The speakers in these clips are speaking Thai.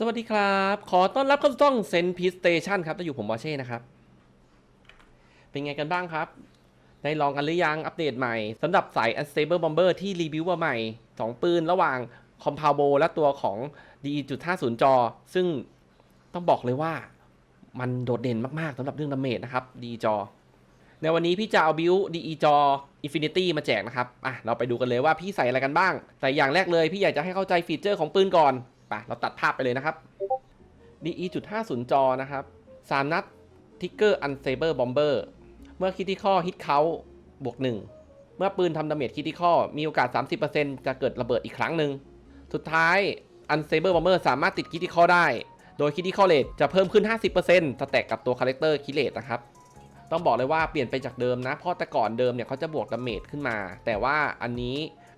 สวัสดีครับ ขอต้อนรับเข้าสู่ช่องเซนพีสเตชันครับจะอยู่ผมวอเช่นะครับ เป็นไงกันบ้างครับ ได้ลองกันหรือยัง อัปเดตใหม่สำหรับสาย Unstable Bomber ที่รีวิวมาใหม่ 2 ปืนระหว่าง Compound Bow และตัวของ DE.50 จอ ซึ่งต้องบอกเลยว่ามันโดดเด่นมาก ๆสำหรับเรื่องดาเมจนะครับ DE จอ ในวันนี้พี่จะเอาบิว DE จอ Infinity มาแจกนะครับ อะ เราไปดูกันเลยว่าพี่ใส่อะไรกันบ้าง แต่อย่างแรกเลยพี่อยากจะให้เข้าใจฟีเจอร์ของปืนก่อน ไปเราตัดภาพไปเลยนะครับ DE.50 จอนะครับ 3 นัดทิกเกอร์ Unsaber Bomber เบอร์เมื่อคิดที่ข้อฮิตเขาบวก 1 เมื่อปืนทำดาเมจคิดที่ข้อมีโอกาส 30%จะเกิดระเบิดอีกครั้งหนึ่ง สุดท้าย Unsaber Bomber สามารถติดคิดที่ข้อได้ โดยคิดที่ข้อเลทจะเพิ่มขึ้น 50%สแต็กกับตัวคาแรคเตอร์คิเลตนะครับต้องบอกเลยว่าเปลี่ยนไปจากเดิมนะเพราะแต่ก่อนเดิมเนี่ยเขาจะบวกดาเมจขึ้นมา แต่ว่าอันนี้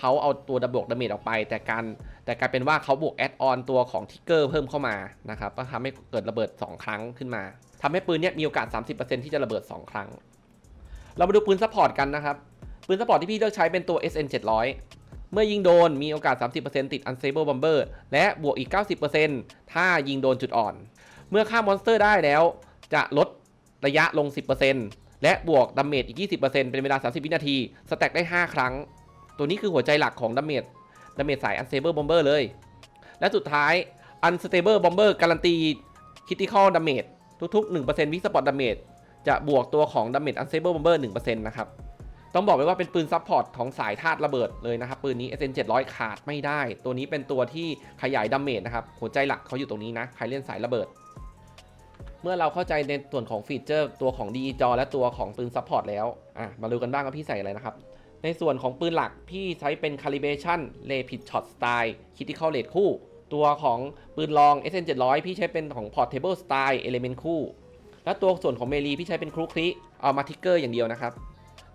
เขาเอาตัวดาบวกดาเมจออกไป แต่การแต่กลายเป็นว่าเขาบวกแอดออนตัวของทิกเกอร์เพิ่มเข้ามานะครับก็ทำให้เกิดระเบิด 2 ครั้งขึ้นมาทำให้ปืนเนี่ยมีโอกาส 30%ที่จะระเบิด 2 ครั้ง เรามาดูปืนซัพพอร์ตกันนะครับ ปืนซัพพอร์ตที่พี่เลือกใช้เป็นตัว SN 700 เมื่อยิงโดนมีโอกาส 30%ติด Unstable Bomber และบวกอีก 90%ถ้ายิงโดนจุดอ่อน เมื่อฆ่ามอนสเตอร์ได้แล้ว จะลดระยะลง 10%และบวกดาเมจอีก 20%เป็นเวลา 30 วินาที สแต็กได้ 5 ครั้ง ตัวนี้คือหัวใจหลักของดาเมจดาเมจสาย Unstable Bomber เลย และสุดท้าย Unstable Bomber การันตี Critical Damage ทุกๆ 1%วิสปอร์ตดาเมจจะบวกตัวของดาเมจ Unstable Bomber 1%นะครับต้องบอกไว้ว่าเป็นปืนซัพพอร์ตของสายธาตุระเบิดเลยนะครับ ปืนนี้ SN 700 ขาดไม่ได้ ตัวนี้เป็นตัวที่ขยายดาเมจนะครับ หัวใจหลักเขาอยู่ตรงนี้นะ ใครเล่นสายระเบิด เมื่อเราเข้าใจในส่วนของฟีเจอร์ตัวของ DE จอและตัวของปืนซัพพอร์ตแล้ว อะ มาดูกันบ้างว่าพี่ใส่อะไรนะครับ ในส่วนของปืนหลักพี่ใช้เป็น Calibration Rapid Shot Style Critical Rate คู่ ตัวของปืนรอง SN 700พี่ใช้เป็นของ Portable Style Element คู่ และตัวส่วนของเมลีพี่ใช้เป็นครุคลิเอามาทิกเกอร์อย่างเดียวนะครับ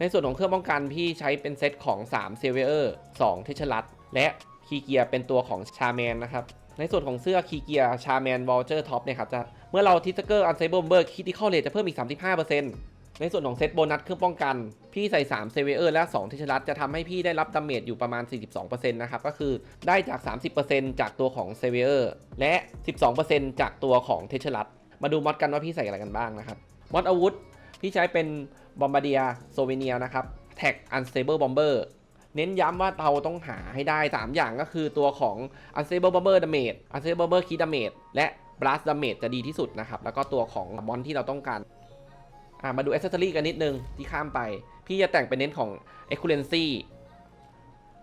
ในส่วนของเครื่องป้องกันพี่ใช้เป็นเซตของ 3 s a v e r 2เทชลัสและคีเกียเป็นตัวของชาแมนนะครับในส่วนของเสื้อคีเกียชาแมนวอลเจอร์ท็อปเนี่ยครับจะเมื่อเราทิสเกอร์อันเซเบิลเบอร์คิติคอลเลจะเพิ่มอีก 35% ในส่วนของเซตโบนัสเครื่องป้องกัน พี่ใส่ 3 เซเวอร์และ 2 เทชลัสจะทำให้พี่ได้รับดาเมจอยู่ประมาณ 42%นะครับ ก็คือได้จาก 30%จากตัวของเซเวอร์และ 12%จากตัวของเทชลัสมาดูมอดกันว่าพี่ใส่อะไรกันบ้างนะครับ มอดอาวุธ พี่ใช้เป็นบอมบาเดียโซเวเนียนะครับแท็ก Unstable Bomber เน้นย้ำว่าเราต้องหาให้ได้ 3 อย่างก็คือตัวของ Unstable Bomber Damage Unstable Bomber Key Damage และ Blast Damage จะดีที่สุดนะครับ แล้วก็ตัวของมอนที่เราต้องการ อะมาดู Accessory กันนิดนึงที่ข้ามไป พี่จะแต่งเป็นเน้นของ Excellency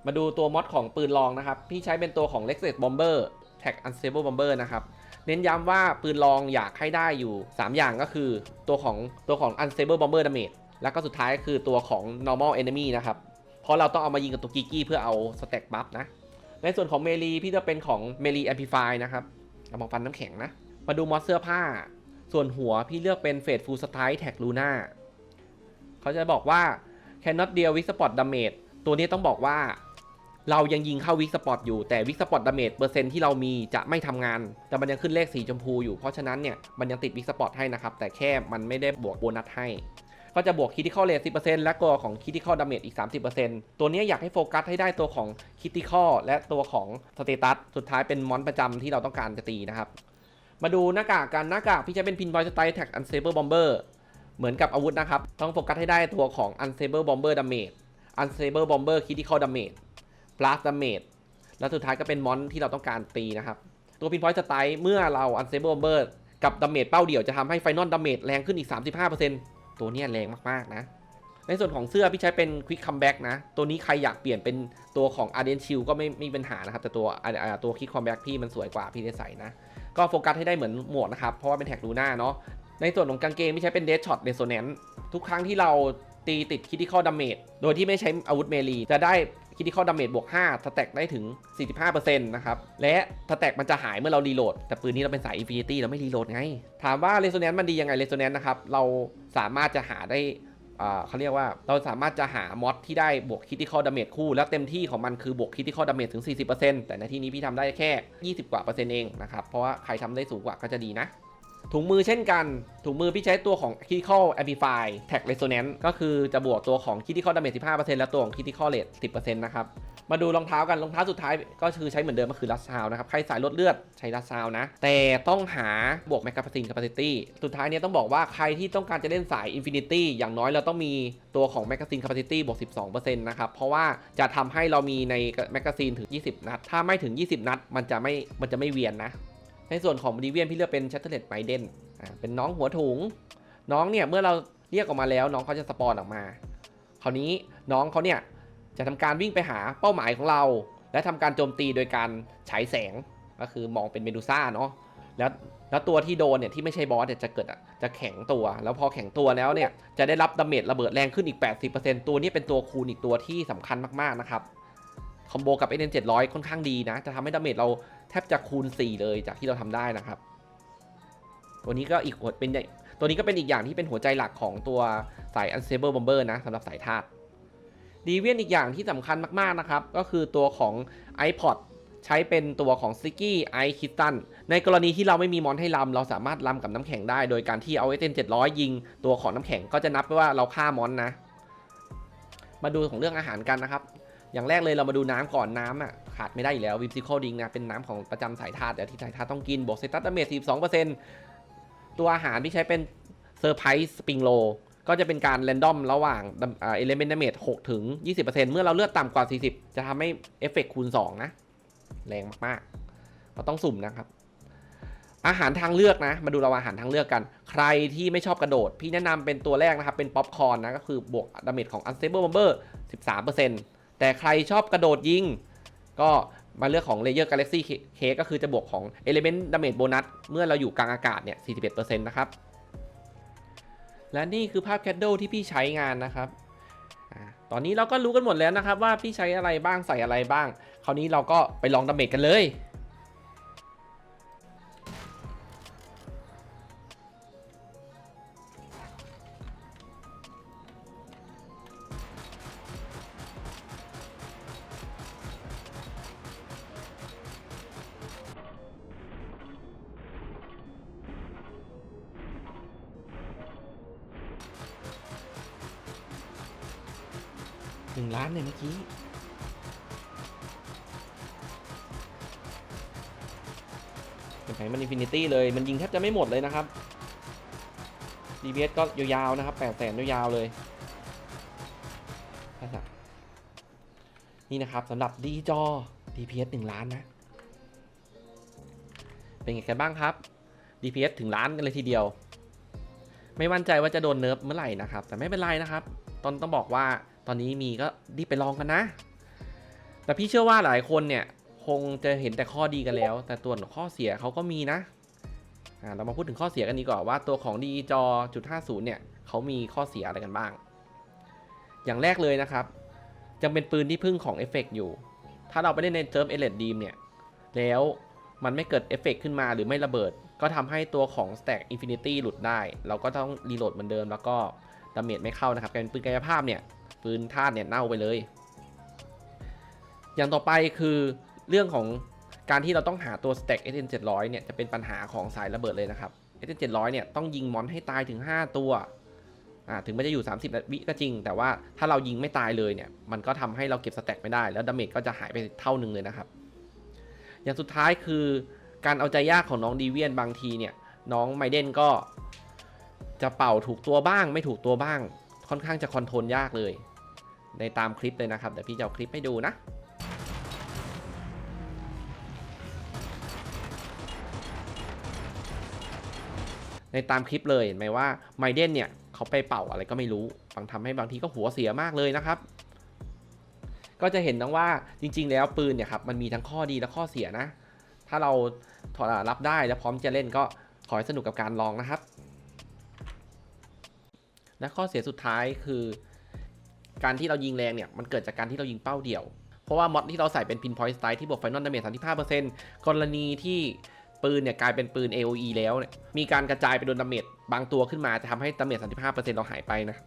มาดูตัวมอดของปืนรองนะครับ พี่ใช้เป็นตัวของ Lexus Bomber Tag Unstable Bomber นะครับเน้นย้ำว่าปืนรองอยากให้ได้อยู่ 3 อย่างก็คือตัวของตัวของ Unstable Bomber Damage แล้วก็สุดท้ายก็คือตัวของ Normal Enemy นะครับ เพราะเราต้องเอามายิงกับตัวกิกี้เพื่อเอา Stack Buff นะ ในส่วนของเมลีพี่จะเป็นของ m e l e Amplify นะครับกำลังฟันน้ำแข็งนะ มาดูมอสเสื้อผ้า ส่วนหัวพี่เลือกเป็นเฟดฟูลสไตล์แท็กลูน่าเขาจะบอกว่า cannot deal with spot damage ตัวนี้ต้องบอกว่า เรายังยิงเข้าวิกสปอตอยู่แต่วิกสปอตดาเมจเปอร์เซ็นต์ที่เรามีจะไม่ทำงาน แต่มันยังขึ้นเลขสีชมพูอยู่เพราะฉะนั้นเนี่ยมันยังติดวิกสปอตให้นะครับแต่แค่มันไม่ได้บวกโบนัสให้ก็จะบวกคิ t ิคอลเล e 10%และตัวของคิ t ิคอลดาเมจอีก30%ตัวนี้อยากให้โฟกัสให้ได้ตัวของคิ t ิคอลและตัวของสเตตัส สุดท้ายเป็นมอนประจำที่เราต้องการจะตีนะครับ มาดูหน้ากากกันหน้ากากพี่จะเป็นพินบอยสไตล์แท็กอันเซเบอร์บอมเบอร์เหมือนกับอาวุธนะครับ ต้องโฟกัสให้ได้ตัวของ Unstable Bomber Damage Unstable Bomber Critical Damage Blast Damage แล้วสุดท้ายก็เป็นมอนที่เราต้องการตีนะครับ ตัวพินพอยต์สไตล์เมื่อเรา Unstable Bomber กับดาเมจเป้าเดี่ยวจะทำให้ Final Damage แรงขึ้นอีก 35%ตัวนี้แรงมากๆนะในส่วนของเสื้อพี่ใช้เป็น Quick Comeback นะ ตัวนี้ใครอยากเปลี่ยนเป็นตัวของ a r d e n Shield ก็ไม่ไม่มีปัญหานะครับ แต่ตัวตัว Quick Comeback พี่มันสวยกว่าพี่ได้ใส่นะ ก็โฟกัสให้ได้เหมือนหมวกนะครับ เพราะว่าเป็นแท็กลูน่าเนาะ ในส่วนของกางเกงไม่ใช้เป็น Dead Shot Resonance ทุกครั้งที่เราตีติด Critical Damage โดยที่ไม่ใช้อาวุธเมลี จะได้ Critical Damage บวก5สแต็กได้ถึง 45%นะครับ และสแต็กมันจะหายเมื่อเรารีโหลด แต่ปืนนี้เราเป็นสาย Infinity เราไม่รีโหลดไง ถามว่า Resonance มันดียังไง Resonance นะครับ เราสามารถจะหาได้ เขาเรียกว่าเราสามารถจะหามอดที่ได้บวก Critical Damage คู่ แล้วเต็มที่ของมันคือบวก Critical Damage ถึง 40%แต่ในที่นี้พี่ทำได้แค่ 20 กว่าเปอร์เซ็นต์เองนะครับ เพราะว่าใครทำได้สูงกว่าก็จะดีนะ ถุงมือเช่นกัน ถุงมือพี่ใช้ตัวของ Critical Amplify Tag Resonance ก็คือจะบวกตัวของ Critical Damage 15%และตัวของ Critical Rate 10%นะครับ มาดูรองเท้ากันรองเท้าสุดท้ายก็คือใช้เหมือนเดิมก็คือลัสซาวนะครับใครสายลดเลือดใช้ลัสซาวนะ แต่ต้องหาบวกแมกกาซีนแคปซิตี้สุดท้ายเนี้ยต้องบอกว่าใครที่ต้องการจะเล่นสายอินฟินิตี้อย่างน้อยเราต้องมีตัวของแมกกาซีนแคปซิตี้บวก 12%นะครับ เพราะว่าจะทำให้เรามีในแมกกาซีนถึง 20 นัด ถ้าไม่ถึง 20 นัด มันจะไม่มันจะไม่เวียนนะ ในส่วนของดีเวียนพี่เลือกเป็นชัตเตอร์เลตไมเดนอ่าเป็นน้องหัวถุง น้องเนี่ยเมื่อเราเรียกออกมาแล้วน้องเขาจะสปอนออกมา คราวนี้น้องเขาเนี่ย จะทำการวิ่งไปหาเป้าหมายของเรา และทำการโจมตีโดยการฉายแสงก็คือมองเป็นเมดูซ่าเนาะแล้วแล้วตัวที่โดนเนี่ยที่ไม่ใช่บอสเนี่ยจะเกิดจะแข็งตัว แล้วพอแข็งตัวแล้วเนี่ยจะได้รับดาเมจระเบิดแรงขึ้นอีก 80%ตัวนี้เป็นตัวคูณอีกตัวที่สำคัญมากๆนะครับคอมโบกับ n 7 0 0ค่อนข้างดีนะ จะทำให้ดาเมจเราแทบจะคูณ 4 เลยจากที่เราทำได้นะครับ ตัวนี้ก็อีกหัวเป็นตัวนี้ก็เป็นอีกอย่างที่เป็นหัวใจหลักของตัวสาย Unstable Bomber นะสำหรับสายธาตุ ดีเวียนอีกอย่างที่สำคัญมากๆนะครับ ก็คือตัวของ iPod ใช้เป็นตัวของ Sticky Ice Crystal ในกรณีที่เราไม่มีมอนให้ลำเราสามารถลำกับน้ำแข็งได้ โดยการที่เอา SN 700 ยิง ตัวของน้ำแข็งก็จะนับว่าเราฆ่ามอนนะ มาดูของเรื่องอาหารกันนะครับ อย่างแรกเลยเรามาดูน้ำก่อนน้ำอะขาดไม่ได้อยู่แล้ววิมซิคอลดิงนะเป็นน้ำของประจำสายธาตุเดี๋ยวที่สายธาตุต้องกินบวกเซตัสดาเมจ42%ตัวอาหารที่ใช้เป็นเซอร์ไพรส์สปริงโล ก็จะเป็นการแรนดอมระหว่างเอเลเมนต์ดาเมจ6ถึง 20%เมื่อเราเลือดต่ำกว่า 40 จะทำให้เอฟเฟกคูณ 2 นะ แรงมากๆ ก็ต้องสุ่มนะครับ อาหารทางเลือกนะ มาดูเราอาหารทางเลือกกัน ใครที่ไม่ชอบกระโดด พี่แนะนำเป็นตัวแรกนะครับ เป็นป๊อปคอร์นนะ ก็คือบวกดาเมจของ Unstable Bomber 13%แต่ใครชอบกระโดดยิง ก็มาเลือกของ Layer Galaxy Cake ก็คือจะบวกของ Element Damage Bonus เมื่อเราอยู่กลางอากาศเนี่ย 41%นะครับ และนี่คือภาพแคดโดที่พี่ใช้งานนะครับอตอนนี้เราก็รู้กันหมดแล้วนะครับว่าพี่ใช้อะไรบ้างใส่อะไรบ้าง คราวนี้เราก็ไปลองดาเมจกันเลย หนึ่งล้านเนี่ยเมื่อกี้เป็นไงมันอินฟินิตี้เลยมันยิงแทบจะไม่หมดเลยนะครับ DPS ก็ยาวๆนะครับแปดแสนยาวๆเลยนี่นะครับสำหรับดีจอ DPS 1 ล้านนะ เป็นไงกันบ้างครับ DPS ถึงล้านกันเลยทีเดียว ไม่มั่นใจว่าจะโดนเนิร์ฟเมื่อไหร่นะครับ แต่ไม่เป็นไรนะครับ ตอนต้องบอกว่าตอนนี้มีก็รีบไปลองกันนะ แต่พี่เชื่อว่าหลายคนเนี่ยคงจะเห็นแต่ข้อดีกันแล้ว แต่ตัวข้อเสียเขาก็มีนะอ่าเรามาพูดถึงข้อเสียกันดีกว่าว่าตัวของ d จอจุด50เนี่ยเขามีข้อเสียอะไรกันบ้าง อย่างแรกเลยนะครับยังเป็นปืนที่พึ่งของเอฟเฟกอยู่ ถ้าเราไปเล่นในเซิร์ฟเอเลดดีมเนี่ย แล้วมันไม่เกิดเอฟเฟกขึ้นมาหรือไม่ระเบิด ก็ทำให้ตัวของ Stack Infinity หลุดได้ เราก็ต้องรีโหลดเหมือนเดิม แล้วก็ดาเมจไม่เข้านะครับกายเป็นปืนกายภาพเนี่ยปืนธาตุเนี่ยเน่าไปเลย อย่างต่อไปคือเรื่องของการที่เราต้องหาตัว Stack SN 700เนี่ยจะเป็นปัญหาของสายระเบิดเลยนะครับ SN 700เนี่ยต้องยิงมอนให้ตายถึง 5 ตัวถึงมันจะอยู่ 30 วิก็จริง แต่ว่าถ้าเรายิงไม่ตายเลยเนี่ย มันก็ทำให้เราเก็บสแต็กไม่ได้ แล้วดาเมจก็จะหายไปเท่าหนึ่งเลยนะครับ อย่างสุดท้ายคือ การเอาใจยากของน้องดีเวียนบางทีเนี่ย น้องไมเดนก็ จะเป่าถูกตัวบ้าง ไม่ถูกตัวบ้าง ค่อนข้างจะคอนโทรลยากเลย ในตามคลิปเลยนะครับเดี๋ยวพี่จะเอาคลิปให้ดูนะในตามคลิปเลยเห็นไหมว่าไมเดนเนี่ยเขาไปเป่าอะไรก็ไม่รู้บางทำให้บางทีก็หัวเสียมากเลยนะครับ ก็จะเห็นทั้งว่าจริง ๆ แล้วปืนเนี่ยครับมันมีทั้งข้อดีและข้อเสียนะ ถ้าเราถอดรับได้และพร้อมจะเล่นก็ขอให้สนุกกับการลองนะครับ และข้อเสียสุดท้ายคือ การที่เรายิงแรงเนี่ยมันเกิดจากการที่เรายิงเป้าเดี่ยว เพราะว่ามอดที่เราใส่เป็น pinpoint strike ที่บวก final damage 35%กรณีที่ปืนเนี่ยกลายเป็นปืน AOE แล้วเนี่ยมีการกระจายไปโดนดาเมจบางตัวขึ้นมาจะทำให้ดาเมจ35%เราหายไปนะ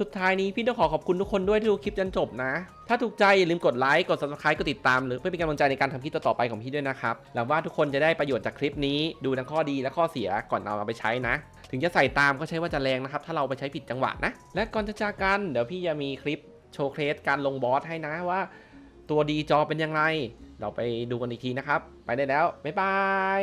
สุดท้ายนี้พี่ต้องขอขอบคุณทุกคนด้วยที่ดูคลิปจนจบนะ ถ้าถูกใจอย่าลืมกดไลค์ กด subscribe กดติดตามหรือเพื่อเป็นกำลังใจในการทำคลิปต่อๆไปของพี่ด้วยนะครับ หวังว่าทุกคนจะได้ประโยชน์จากคลิปนี้ ดูทั้งข้อดีและข้อเสียก่อนเอาไปใช้นะ ถึงจะใส่ตามก็ใช้ว่าจะแรงนะครับ ถ้าเราไปใช้ผิดจังหวะนะ และก่อนจะจากกันเดี๋ยวพี่จะมีคลิปโชว์เคสการลงบอสให้นะว่า ตัวดีจอเป็นยังไง เราไปดูกันอีกทีนะครับ ไปได้แล้วบ๊ายบาย